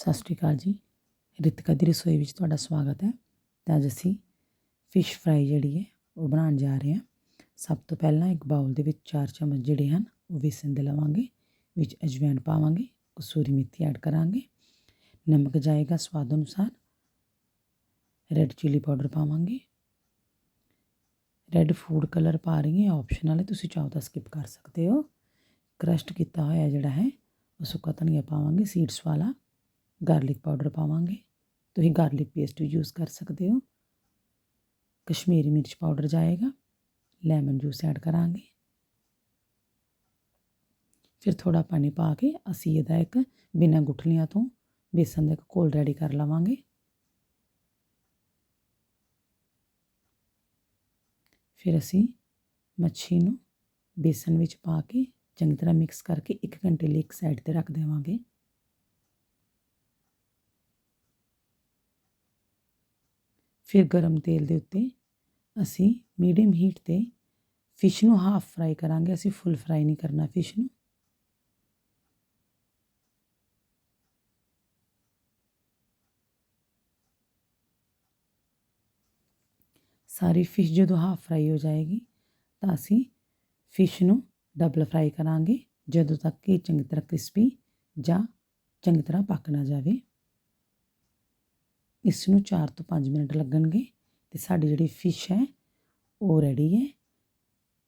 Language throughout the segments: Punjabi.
ਸਤਿ ਸ਼੍ਰੀ ਅਕਾਲ ਜੀ। ਰਿਤਿਕਾ ਦੀ ਰਸੋਈ ਵਿੱਚ ਤੁਹਾਡਾ ਸਵਾਗਤ ਹੈ। ਤਾਂ ਅੱਜ ਅਸੀਂ ਫਿਸ਼ ਫਰਾਈ ਜਿਹੜੀ ਹੈ, ਉਹ ਬਣਾਉਣ ਜਾ ਰਹੇ ਹਾਂ। ਸਭ ਤੋਂ ਪਹਿਲਾਂ ਇੱਕ ਬਾਉਲ ਦੇ ਵਿੱਚ ਚਾਰ ਚਮਚ ਜਿਹੜੇ ਹਨ, ਉਹ ਵੇਸਣ ਦੇ ਲਵਾਂਗੇ, ਵਿੱਚ ਅਜਵਾਇਣ ਪਾਵਾਂਗੇ, ਕਸੂਰੀ ਮੇਥੀ ਐਡ ਕਰਾਂਗੇ। ਨਮਕ ਜਾਏਗਾ ਸਵਾਦ ਅਨੁਸਾਰ। ਰੈੱਡ ਚਿੱਲੀ ਪਾਊਡਰ ਪਾਵਾਂਗੇ। ਰੈੱਡ ਫੂਡ ਕਲਰ ਪਾ ਰਹੀ ਹਾਂ ਆਪਸ਼ਨਲ ਹੈ, ਤੁਸੀਂ ਚਾਹੋ ਤਾਂ ਸਕਿਪ ਕਰ ਸਕਦੇ ਹੋ। ਕਰਸ਼ਟ ਕੀਤਾ ਹੋਇਆ ਜਿਹੜਾ ਹੈ, ਉਹ ਸੁੱਕਾ ਧਨੀਆ ਪਾਵਾਂਗੇ ਸੀਡਸ ਵਾਲਾ। ਗਾਰਲਿਕ ਪਾਊਡਰ ਪਾਵਾਂਗੇ ਤੁਸੀਂ ਗਾਰਲਿਕ ਪੇਸਟ ਵੀ ਯੂਜ਼ ਕਰ ਸਕਦੇ ਹੋ ਕਸ਼ਮੀਰੀ ਮਿਰਚ ਪਾਊਡਰ ਜਾਏਗਾ ਲੈਮਨ ਜੂਸ ਐਡ ਕਰਾਂਗੇ ਫਿਰ ਥੋੜਾ ਪਾਣੀ ਪਾ ਕੇ ਅਸੀਂ ਇਹਦਾ ਇੱਕ ਬਿਨਾਂ ਗੁਠਲੀਆਂ ਤੋਂ ਬੇਸਨ ਦਾ ਇੱਕ ਘੋਲ ਰੈਡੀ ਕਰ ਲਵਾਂਗੇ ਫਿਰ ਅਸੀਂ ਮੱਛੀ ਨੂੰ ਬੇਸਨ ਵਿੱਚ ਪਾ ਕੇ ਚੰਗੀ ਤਰ੍ਹਾਂ ਮਿਕਸ ਕਰਕੇ 1 ਘੰਟੇ ਲਈ ਇੱਕ ਸਾਈਡ ਤੇ ਰੱਖ ਦੇਵਾਂਗੇ ਫਿਰ ਗਰਮ ਤੇਲ ਦੇ ਉੱਤੇ ਅਸੀਂ ਮੀਡੀਅਮ ਹੀਟ ਤੇ ਫਿਸ਼ ਨੂੰ ਹਾਫ ਫਰਾਈ ਕਰਾਂਗੇ। ਅਸੀਂ ਫੁੱਲ ਫਰਾਈ ਨਹੀਂ ਕਰਨਾ ਫਿਸ਼ ਨੂੰ। ਸਾਰੀ ਫਿਸ਼ ਜਦੋਂ ਹਾਫ ਫਰਾਈ ਹੋ ਜਾਏਗੀ, ਤਾਂ ਅਸੀਂ ਫਿਸ਼ ਨੂੰ ਡਬਲ ਫਰਾਈ ਕਰਾਂਗੇ। ਜਦੋਂ ਤੱਕ ਕਿ ਚੰਗੀ ਤਰ੍ਹਾਂ ਕ੍ਰਿਸਪੀ ਜਾਂ ਚੰਗੀ ਤਰ੍ਹਾਂ ਪੱਕ ਨਾ ਜਾਵੇ। ਇਸ ਨੂੰ 4 ਤੋਂ 5 ਮਿੰਟ ਲੱਗਣਗੇ ਤੇ ਸਾਡੀ ਜਿਹੜੀ ਫਿਸ਼ ਹੈ, ਉਹ ਰੈਡੀ ਹੈ।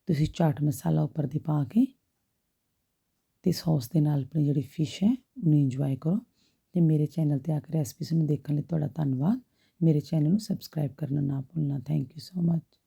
ਤੁਸੀਂ ਚਾਟ ਮਸਾਲਾ ਉੱਪਰ ਦੀ ਪਾ ਕੇ ਤੇ ਸੌਸ ਦੇ ਨਾਲ ਆਪਣੀ ਜਿਹੜੀ ਫਿਸ਼ ਹੈ, ਉਹਨੂੰ ਇੰਜੋਏ ਕਰੋ। ਤੇ ਮੇਰੇ ਚੈਨਲ ਤੇ ਆ ਕੇ ਰੈਸਪੀਸ ਨੂੰ ਦੇਖਣ ਲਈ ਤੁਹਾਡਾ ਧੰਨਵਾਦ। ਮੇਰੇ ਚੈਨਲ ਨੂੰ ਸਬਸਕ੍ਰਾਈਬ ਕਰਨਾ ਨਾ ਭੁੱਲਣਾ। Thank you so much